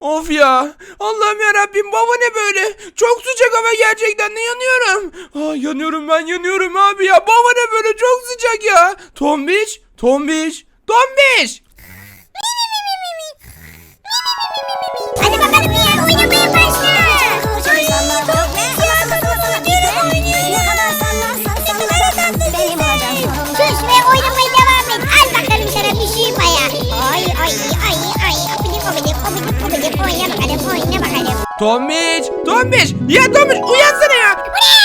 Of ya. Allah'ım ya Rabbim baba ne böyle? Çok sıcak hava gerçekten de yanıyorum. Aa, yanıyorum ben yanıyorum abi ya. Baba ne böyle çok sıcak ya. Tombiş, tombiş, tombiş. Hadi bakalım ya oynamaya Bakalım oyna bakalım. Tombiş, tombiş. Ya tombiş uyansana ya. Bu ne?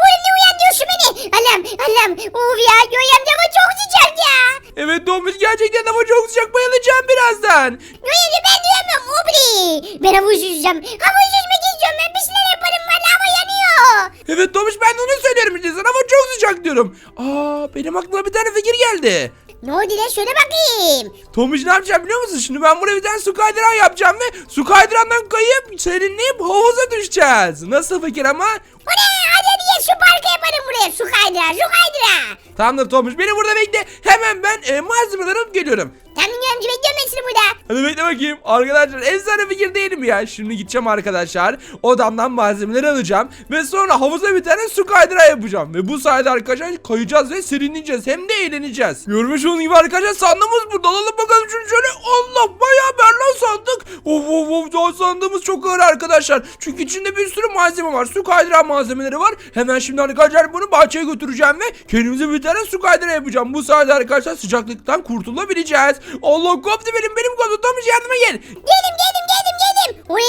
Oğlum ne uyandırıyorsun beni? Allah'ım Allah'ım. Uf ya Göğem hava çok sıcak ya. Evet tombiş gerçekten hava çok sıcak bayılacağım birazdan. Göğem ben duyamıyorum. Ubri. Ben havuz yüzeceğim. Havuz yüzmek istiyorum. Ben bir şeyler yaparım. Valla hava yanıyor. Evet Tombiş ben de onu söylüyorum işte sana hava çok sıcak diyorum. Aa benim aklıma bir tane fikir geldi. Ne oldu lan söyle bakayım. Tomuş ne yapacağım biliyor musun? Şimdi ben buraya bir tane su kaydıran yapacağım ve su kaydırandan kayıp serinleyip havuza düşeceğiz. Nasıl fikir ama? Bu ne? Hadi hadi gel şu parka yapalım buraya. Su kaydıra su kaydıra. Tamamdır Tomuş beni burada bekle. Hemen ben e, malzemeleri alıp geliyorum. Tamam Göğemci bekliyorum ben seni burada. Hadi bekle bakayım. Arkadaşlar efsane fikir değil mi ya? Şimdi gideceğim arkadaşlar. Odamdan malzemeleri alacağım. Ve sonra havuza bir tane su kaydıra yapacağım. Ve bu sayede arkadaşlar kayacağız ve serinleyeceğiz. Hem de eğleneceğiz. Görmüş olduğunuz gibi arkadaşlar sandığımız burada. Alalım bakalım şunu şöyle. Allah bayağı berlan sandık. Of of of daha sandığımız çok ağır arkadaşlar. Çünkü içinde bir sürü malzeme var. Su kaydıra malzemeleri var. Hemen şimdi arkadaşlar bunu bahçeye götüreceğim ve kendimize bir tane su kaydıra yapacağım. Bu sayede arkadaşlar sıcaklıktan kurtulabileceğiz. Allah koptu benim benim koptu. Tomuş yardıma gel. Geldim geldim geldim geldim. Uy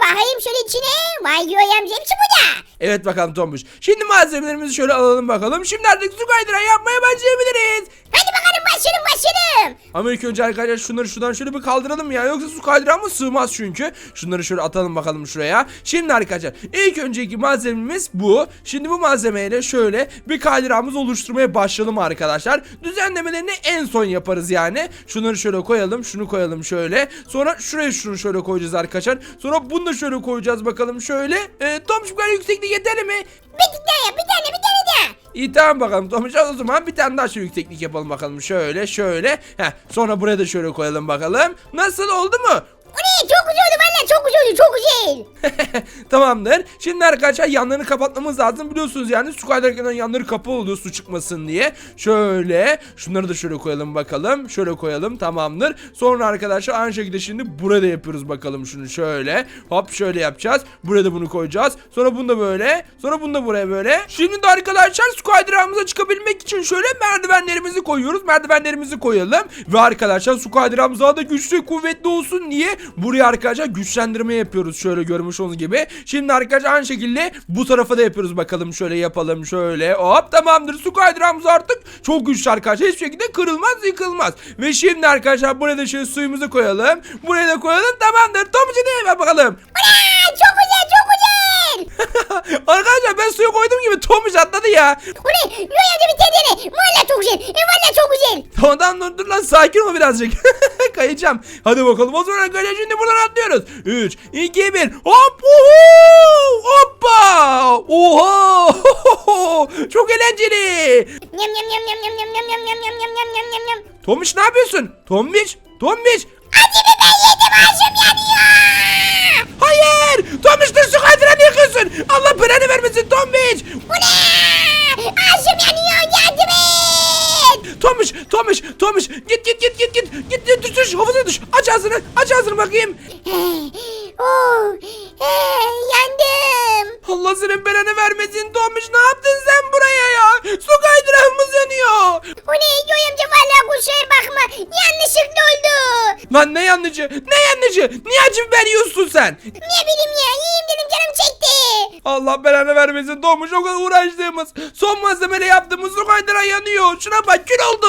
bakayım şöyle içine. Vay Göğemci hepsi burada. Evet bakalım Tomuş. Şimdi malzemelerimizi şöyle alalım bakalım. Şimdi artık su kaydıra yapmaya başlayabiliriz. Hadi bakalım başlayalım başlayalım. Ama ilk önce arkadaşlar şunları şuradan şöyle bir kaldıralım ya. Yoksa su kaydıramız sığmaz çünkü. Şunları şöyle atalım bakalım şuraya. Şimdi arkadaşlar ilk önceki malzememiz bu. Şimdi bu malzemeyle şöyle bir kaydıramız oluşturmaya başlayalım arkadaşlar. Düzenlemelerini en son yaparız yani. Şunları şöyle koyalım. Şunu koyalım şöyle. Sonra şuraya şunu şöyle koyacağız arkadaşlar. Sonra bunu da şöyle koyacağız bakalım şöyle. E, Tomuş bu kadar yükseklik yeterli mi? Bir tane bir tane bir tane daha. İyi tamam bakalım Tomuş al o zaman bir tane daha şu yükseklik yapalım bakalım şöyle şöyle. Heh, sonra buraya da şöyle koyalım bakalım. Nasıl oldu mu? Çok güzel oldu valla çok güzel oldu çok güzel. Tamamdır. Şimdi arkadaşlar yanlarını kapatmamız lazım. Biliyorsunuz yani su kaydırırken yanları kapalı oluyor su çıkmasın diye. Şöyle. Şunları da şöyle koyalım bakalım. Şöyle koyalım. Tamamdır. Sonra arkadaşlar aynı şekilde şimdi burada yapıyoruz bakalım şunu şöyle. Hop şöyle yapacağız. Buraya da bunu koyacağız. Sonra bunu da böyle. Sonra bunu da buraya böyle. Şimdi de arkadaşlar su kaydırağımıza çıkabilmek için şöyle merdivenlerimizi koyuyoruz. Merdivenlerimizi koyalım. Ve arkadaşlar su kaydırağımız daha da güçlü kuvvetli olsun diye buraya arkadaşlar güçlendirme yapıyoruz. Şöyle görmüş olduğunuz gibi. Şimdi arkadaşlar aynı şekilde bu tarafa da yapıyoruz bakalım. Şöyle yapalım şöyle. Hop tamamdır. Su kaydırağımız artık çok güçlü arkadaşlar. Hiçbir şekilde kırılmaz yıkılmaz. Ve şimdi arkadaşlar buraya da şöyle suyumuzu koyalım. Buraya da koyalım tamamdır. Tomucu ne bakalım. Bu ne? Çok güzel çok güzel. arkadaşlar ben suya koyduğum gibi Tomuş atladı ya. Bu ne? Göğemci bir tane. Valla çok güzel. E valla çok güzel. Tamam dur, dur lan sakin ol birazcık. Kayacağım. Hadi bakalım o zaman arkadaşlar şimdi buradan atlıyoruz. 3, 2, 1. Hop! Uhu! Hoppa! Oha! Çok eğlenceli. Yam yam yam yam yam yam yam yam yam yam yam yam yam yam. Tomiş ne yapıyorsun? Tomiş! Tomiş! Be ben yedim ağzım yanıyor. Hayır! Tomiş dur su kaydıranı yakıyorsun. Allah belanı vermesin Tomiş! Bu ne? Ağzım yanıyor yardım et. Tomiş! Tomiş! Git git git git git! Git git düş düş! Havuza düş! Aç ağzını! Aç ağzını bakayım! oh, eh, yandım. Allah senin belanı vermesin Tomiş ne yaptın sen buraya ya? Su kaydırağımız yanıyor. Bu ne? Göğemci valla kusura bakma. Yanlışlıkla oldu. Lan ne yanlıcı? Ne yanlıcı? Niye acı biber yiyorsun sen? Ne bileyim ya yiyeyim dedim canım çekti. Allah belanı vermesin Tomiş o kadar uğraştığımız son malzemeyle yaptığımız su kaydırağı yanıyor. Şuna bak kül oldu.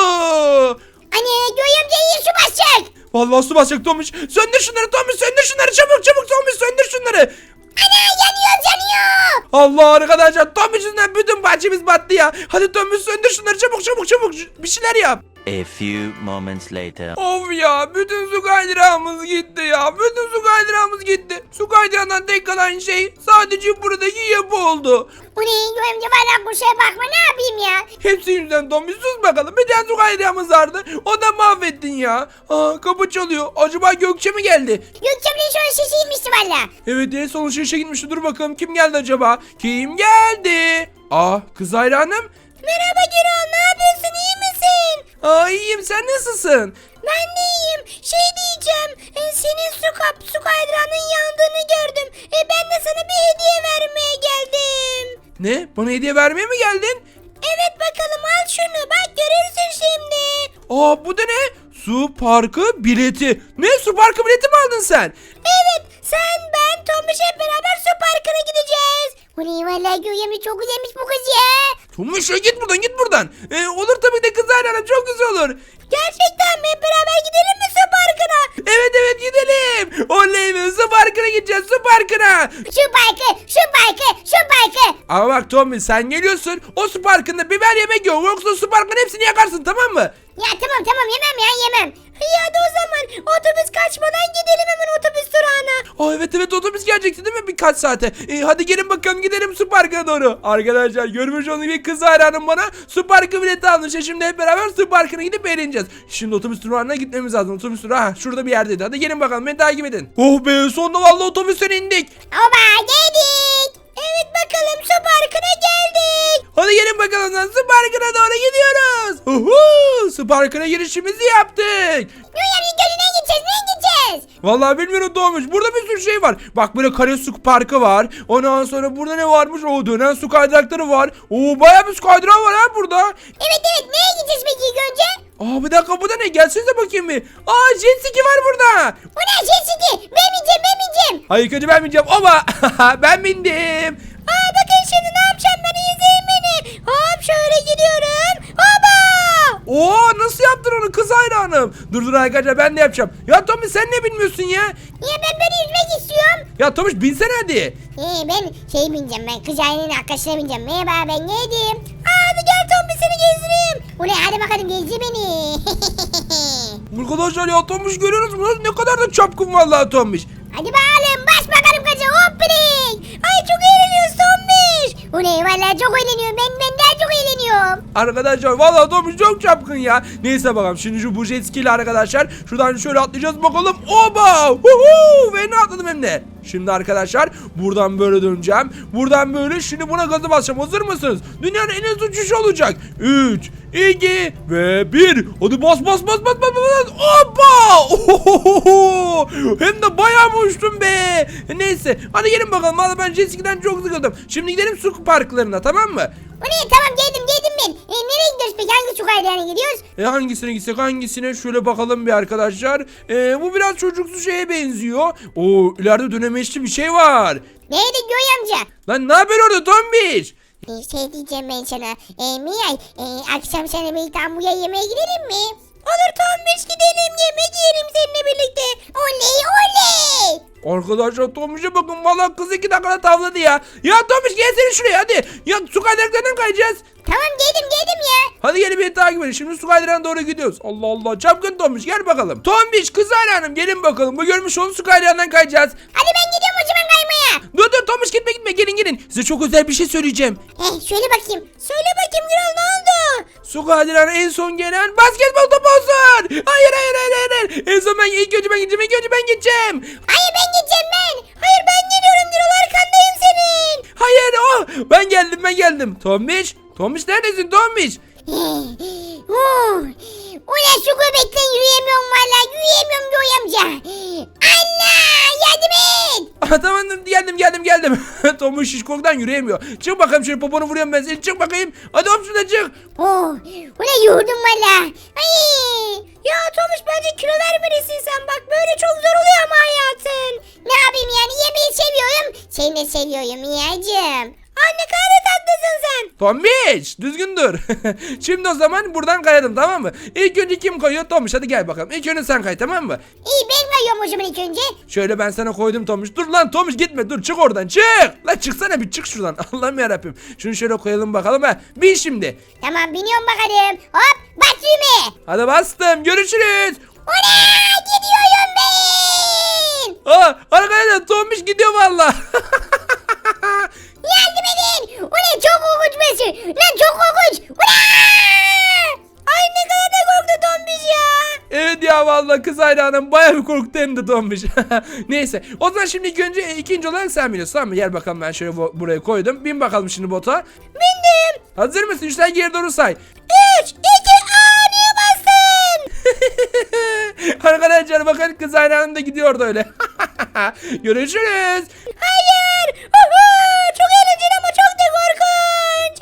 Anne Göğemci iyi su basacak. Vallahi su basacak Tomiş. Söndür şunları Tomiş söndür şunları çabuk çabuk Tomiş söndür şunları. Ana yanıyor yanıyor. Allah arkadaşlar Tomiş yüzünden bütün bahçemiz battı ya. Hadi Tomiş söndür şunları çabuk çabuk çabuk bir şeyler yap. A few moments later. Of ya bütün su kaydırağımız gitti ya. Bütün su kaydırağımız gitti. Su kaydırağımız kaydırandan tek kalan şey sadece buradaki yapı oldu. Bu ne Göğe amca valla bu şeye bakma ne yapayım ya. Hepsi yüzünden Tombiş sus bakalım. Bir tane su kaydırağımız vardı. O da mahvettin ya. Aa kapı çalıyor. Acaba Gökçe mi geldi? Gökçem'in şu an inmişti valla. Evet en son alışverişe gitmişti. Dur bakalım kim geldi acaba? Kim geldi? Aa kız hayranım. Merhaba Gürol ne yapıyorsun iyi misin? Aa iyiyim sen nasılsın? Ben de iyiyim. Şey diyeceğim. e, senin su kap su kaydıranın yandığını gördüm. E, ben de sana bir hediye vermeye geldim. Ne? Bana hediye vermeye mi geldin? Evet bakalım al şunu. Bak görürsün şimdi. Aa bu da ne? Su parkı bileti. Ne su parkı bileti mi aldın sen? Evet sen ben Tomuş hep beraber su parkına gideceğiz. Ulan valla Göğe çok güzelmiş bu kız ya. Tombiş ya git buradan git buradan. Ee, olur tabii de kız hayranım çok güzel olur. Gerçekten mi? Hep beraber gidelim mi su parkına? Evet evet gidelim. Oley be su parkına gideceğiz su parkına. Şu parkı, şu parkı, şu parkı. Ama bak Tommy sen geliyorsun o su parkında biber yemek yok yoksa su parkının hepsini yakarsın tamam mı? Ya tamam tamam yemem ya yemem. İyi hadi o zaman otobüs kaçmadan gidelim hemen otobüs durağına. Aa evet evet otobüs gelecekti değil mi birkaç saate? Ee, hadi gelin bakalım gidelim su parkına doğru. Arkadaşlar görmüş olduğunuz gibi kız hayranım bana su parkı bileti almış. E, Şimdi hep beraber su parkına gidip eğleneceğiz. Şimdi otobüs durağına gitmemiz lazım. Otobüs durağı ha, şurada bir yerdeydi. Hadi gelin bakalım beni takip edin. Oh be sonunda vallahi otobüsten indik. Oba geldik. Evet bakalım su parkına geldik. Hadi gelin bakalım lan su parkına doğru gidiyoruz. Uhu, su parkına girişimizi yaptık. Gideceğiz ne gideceğiz? Vallahi bilmiyorum Doğmuş. Burada bir sürü şey var. Bak böyle kare su parkı var. Ondan sonra burada ne varmış? O dönen su kaydırakları var. Oo bayağı bir su kaydırağı var ha burada. Evet evet neye gideceğiz peki ilk önce? Aa bir dakika bu da ne? Gelsenize bakayım bir. Aa jet ski var burada. Bu ne jet ski? Ben bineceğim ben bineceğim. Hayır önce ben bineceğim ama ben bindim. Aa bakın şimdi ne yapacağım ben izleyin beni. Hop şöyle gidiyorum. Hopa. Oo nasıl yaptın onu kız hayranım. Dur dur arkadaşlar ben de yapacağım. Ya Tommy sen ne bilmiyorsun ya? Ya ben böyle yüzmek istiyorum. Ya Tomuş binsene hadi. Ee, ben şey bineceğim ben kız ailenin arkadaşına bineceğim. Merhaba ben neydim? Aa, hadi gel Tombi seni gezdireyim. Ulan hadi bakalım gezdir beni. Arkadaşlar ya Tomuş görüyoruz mu? Ne kadar da çapkın vallahi Tomuş. hadi bakalım bas bakalım kaça hop birey. Ay çok eğleniyoruz Tombiş. Ulan valla çok eğleniyorum ben ben daha çok eğleniyorum. Arkadaşlar vallahi Tomuş çok çapkın ya. Neyse bakalım şimdi şu bu jet ski ile arkadaşlar şuradan şöyle atlayacağız bakalım. Oba! Huhu! Ve ne atladım hem de. Şimdi arkadaşlar buradan böyle döneceğim. Buradan böyle şimdi buna gazı basacağım. Hazır mısınız? Dünyanın en hızlı uçuşu olacak. 3, 2 ve 1. Hadi bas bas bas bas bas bas. Oba! Hem de bayağı mı uçtum be? Neyse hadi gelin bakalım. Valla ben jet ski'den çok sıkıldım. Şimdi gidelim su parklarına tamam mı? Ulan tamam geldim geldim ben. E, nereye gidiyoruz peki hangi su kaydağına gidiyoruz? E hangisine gitsek hangisine şöyle bakalım bir arkadaşlar. E, bu biraz çocuksu şeye benziyor. Oo ileride dönemeçli bir şey var. Neydi Göğe amca? Lan ne haber orada Tombiş? E, şey diyeceğim ben sana. E, Miyay e, akşam sana birlikte hamburger yemeğe gidelim mi? Olur Tombiş gidelim yemek yiyelim seninle birlikte. Oley oley. Arkadaşlar Tombiş'e bakın valla kız iki dakikada tavladı ya. Ya Tombiş gelsene şuraya hadi. Ya su kaydıraklarından kayacağız. Tamam geldim geldim ya. Hadi gelin beni takip edin. Şimdi su kaydırağına doğru gidiyoruz. Allah Allah çapkın Tombiş gel bakalım. Tombiş kız hanım gelin bakalım. Bu görmüş olduğunuz su kaydırağından kayacağız. Hadi ben gidiyorum o zaman kaymaya. Dur dur Tombiş gitme gitme gelin gelin. Size çok özel bir şey söyleyeceğim. Eh şöyle bakayım. Söyle bakayım? Su kaydırağına en son gelen basketbol topu olsun. Hayır hayır hayır hayır. hayır. En son ben ilk önce ben gideceğim ilk önce ben gideceğim. Hayır ben gideceğim ben. Hayır ben geliyorum Gürol arkandayım senin. Hayır o ben geldim ben geldim. Tombiş Tombiş neredesin Tombiş? Oh, Ulan şu göbekten yürüyemiyorum valla yürüyemiyorum Göğe amca. Allah yardım et. Aha, tamam geldim geldim geldim. Tombiş şişkoruktan yürüyemiyor. Çık bakalım şöyle poponu vuruyorum ben seni çık bakayım. Hadi hop şurada çık. Oh, ulan yoğurdum valla. Ay. Ya Tomuş bence kilo vermelisin sen bak böyle çok zor oluyor ama hayatın. Ne yapayım yani yemeği seviyorum. Seni de seviyorum Miyacım. Anne kadar tatlısın sen. Tombiş düzgün dur. Şimdi o zaman buradan kayalım tamam mı? İlk önce kim kayıyor Tombiş hadi gel bakalım. İlk önce sen kay tamam mı? İyi ben zaman ilk önce. Şöyle ben sana koydum Tomuş. Dur lan Tomuş gitme dur çık oradan çık. Lan çıksana bir çık şuradan. Allah'ım yarabbim. Şunu şöyle koyalım bakalım ha. Bin şimdi. Tamam biniyorum bakalım. Hop bas düğme. Hadi bastım görüşürüz. Ulan gidiyorum ben. Aa arkadaşlar Tombiş gidiyor valla. Yardım edin. O ne çok korkunç birisi. Lan çok korkunç. Ulan! Ay ne kadar da korktu Tombiş ya. evet ya valla kız hayranım bayağı bir korktu hem de Tombiş. Neyse o zaman şimdi ilk önce ikinci olarak sen biliyorsun tamam mı? Gel bakalım ben şöyle bu- buraya koydum. Bin bakalım şimdi bota. Bindim. Hazır mısın? Üçten geri doğru say. 3, 2, aa niye bastın? Arkadaşlar bakın kız hayranım da gidiyordu öyle. Görüşürüz. Hayır. Çok eğlenceli ama çok da korkunç.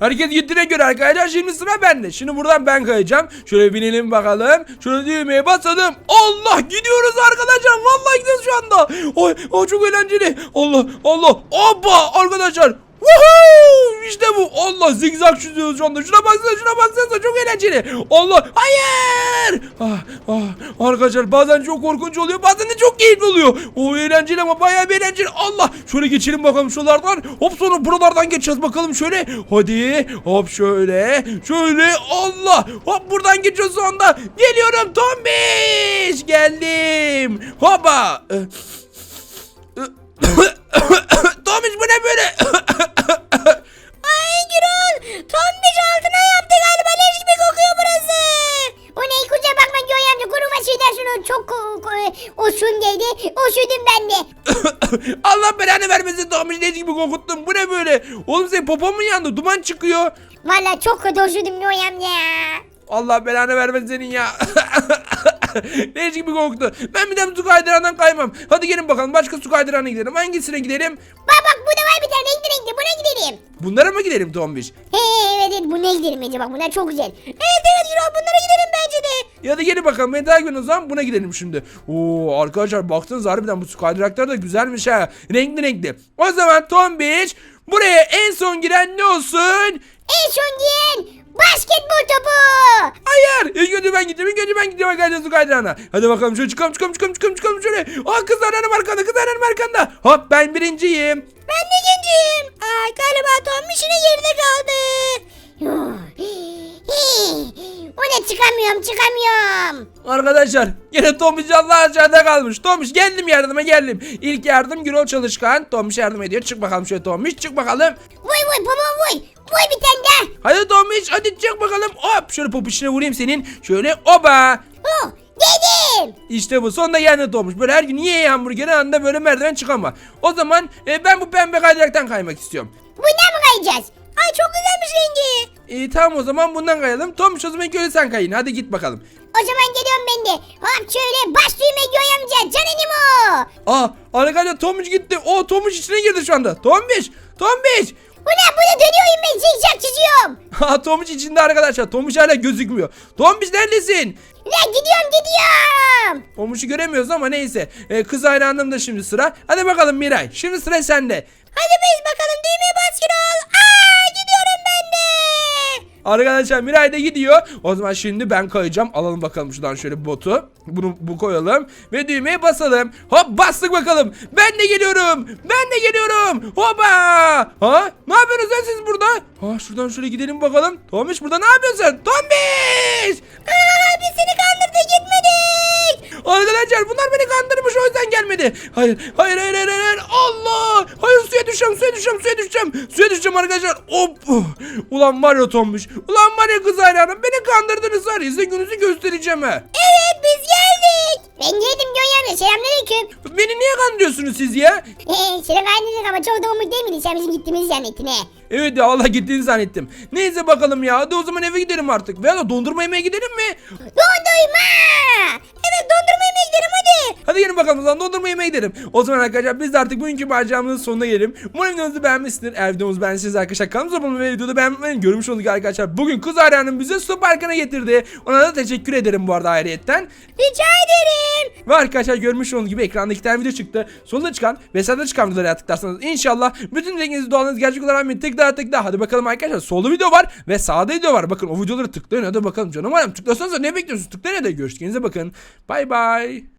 Hareket gittiğine göre arkadaşlar şimdi sıra bende. Şimdi buradan ben kayacağım. Şöyle binelim bakalım. Şöyle düğmeye basalım. Allah gidiyoruz arkadaşlar. Vallahi gidiyoruz şu anda. Oy, oy çok eğlenceli. Allah Allah. Hoppa arkadaşlar. Woohoo! İşte bu. Allah zigzag çiziyoruz şu anda. Şuna baksana şuna baksana çok eğlenceli. Allah hayır. Ah, ah. Arkadaşlar bazen çok korkunç oluyor bazen de çok keyifli oluyor. O eğlenceli ama bayağı bir eğlenceli. Allah şöyle geçelim bakalım şuralardan. Hop sonra buralardan geçeceğiz bakalım şöyle. Hadi hop şöyle. Şöyle Allah. Hop buradan geçiyoruz sonunda. Geliyorum Tombiş. Geldim. Hopa. Tombiş bu ne böyle? Gürol. Tombiş altına yaptı galiba. Leş gibi kokuyor burası. O ne kusura bakma Göğe amca. Kuruma şeyden şunu çok ko- ko- osun geldi. Osudum ben de. Allah belanı vermesin Tombiş ne gibi korkuttun. Bu ne böyle? Oğlum senin popon mu yandı? Duman çıkıyor. Valla çok kötü osudum Göğe amca. Allah belanı vermesin senin ya. Leş gibi korktu. Ben bir de su kaydırandan kaymam. Hadi gelin bakalım başka su kaydırana gidelim. Hangisine gidelim? Bak tane renkli renkli. Buna gidelim. Bunlara mı gidelim Tombiş? He evet evet buna gidelim bence bak bunlar çok güzel. Evet evet Gürol bunlara gidelim bence de. Ya da gelin bakalım. Ben daha gün o zaman buna gidelim şimdi. Oo arkadaşlar baktınız harbiden bu kaydıraklar da güzelmiş ha. Renkli renkli. O zaman Tombiş buraya en son giren ne olsun? En son giyen basketbol topu. Hayır. İlk önce ben gideceğim. İlk önce ben gideceğim arkadaşlar su kaydırana. Hadi bakalım şöyle çıkalım çıkalım çıkalım çıkalım çıkalım şöyle. Aa kızlar hanım arkanda kızlar hanım arkanda. Hop ben birinciyim. Ben de ikinciyim. Ay galiba Tombiş yine geride kaldı. O ne çıkamıyorum çıkamıyorum. Arkadaşlar yine Tomiş Allah aşağıda kalmış. Tomiş geldim yardıma geldim. İlk yardım Gürol Çalışkan. Tomiş yardım ediyor. Çık bakalım şöyle Tomiş çık bakalım. Vay vay babam vay. Vay bir tane daha. Hadi Tomiş hadi çık bakalım. Hop şöyle popişine vurayım senin. Şöyle oba. Oh dedim. İşte bu sonunda yerine Tomiş. Böyle her gün ye hamburgeri anında böyle merdiven çıkama. O zaman e, ben bu pembe kaydıraktan kaymak istiyorum. Bundan mı kayacağız? Ay çok güzelmiş rengi. İyi tamam o zaman bundan kayalım. Tomiş o zaman önce sen kayın. Hadi git bakalım. O zaman geliyorum ben de. Hop şöyle baş düğme Göğe amca. Canım o. Aa arkadaşlar Tomiş gitti. O Tomiş içine girdi şu anda. Tomiş. Tomiş. Bu ne? Bu ne dönüyorum ben zigzag çiziyorum. Ha Tomuç içinde arkadaşlar. Tomuç hala gözükmüyor. Tomuç neredesin? Ne gidiyorum gidiyorum. Tomuç'u göremiyoruz ama neyse. Ee, kız hayranım da şimdi sıra. Hadi bakalım Miray. Şimdi sıra sende. Hadi biz bakalım düğmeye bas Gürol. Aa gidiyorum. Arkadaşlar Miray da gidiyor. O zaman şimdi ben kayacağım. Alalım bakalım şuradan şöyle botu. Bunu bu koyalım. Ve düğmeye basalım. Hop bastık bakalım. Ben de geliyorum. Ben de geliyorum. Hopa. Ha? Ne yapıyorsunuz lan siz burada? Ha şuradan şöyle gidelim bakalım. Tomuç burada ne yapıyorsun? Tomuç! Aa biz seni kandırdık gitmedik. Arkadaşlar bunlar beni kandırmış o yüzden gelmedi. Hayır hayır hayır hayır hayır. Allah. Hayır suya düşeceğim suya düşeceğim suya düşeceğim. Suya düşeceğim arkadaşlar. Hop. Ulan var ya Tombiş. Ulan var ya kız hayranım. Beni kandırdınız var ya size gününüzü göstereceğim ha. Evet biz geldik. Ben geldim Göğe amca selamünaleyküm. Beni niye kandırıyorsunuz siz ya? Seni kandırdık ama çok da umut değil miydi sen bizim gittiğimizi zannettin he. Evet ya Allah gittiğini zannettim. Neyse bakalım ya. Hadi o zaman eve gidelim artık. Veya da dondurma yemeye gidelim mi? Dondurma. Evet dondurma yemeye gidelim hadi. Hadi gelin bakalım o zaman dondurma yemeye gidelim. O zaman arkadaşlar biz de artık bugünkü maceramızın sonuna gelelim. Umarım videomuzu beğenmişsinizdir. Eğer videomuzu beğendiyseniz arkadaşlar kanalımıza abone olmayı ve videoda beğenmeyi görmüş olduk arkadaşlar. Bugün kız hayranım bize su parkına getirdi. Ona da teşekkür ederim bu arada ayrıyetten. Rica ederim. Ve arkadaşlar görmüş olduğunuz gibi ekranda iki tane video çıktı. Sonunda çıkan ve sağda çıkan videoları tıklarsanız inşallah bütün dileklerinizi dualarınız gerçek olarak bir tık daha tık daha. Hadi bakalım arkadaşlar solda video var ve sağda video var. Bakın o videoları tıklayın hadi bakalım canım hanım. Tıklasanız ne bekliyorsunuz? Tıklayın hadi görüşürüz. Kendinize bakın. Bay bay.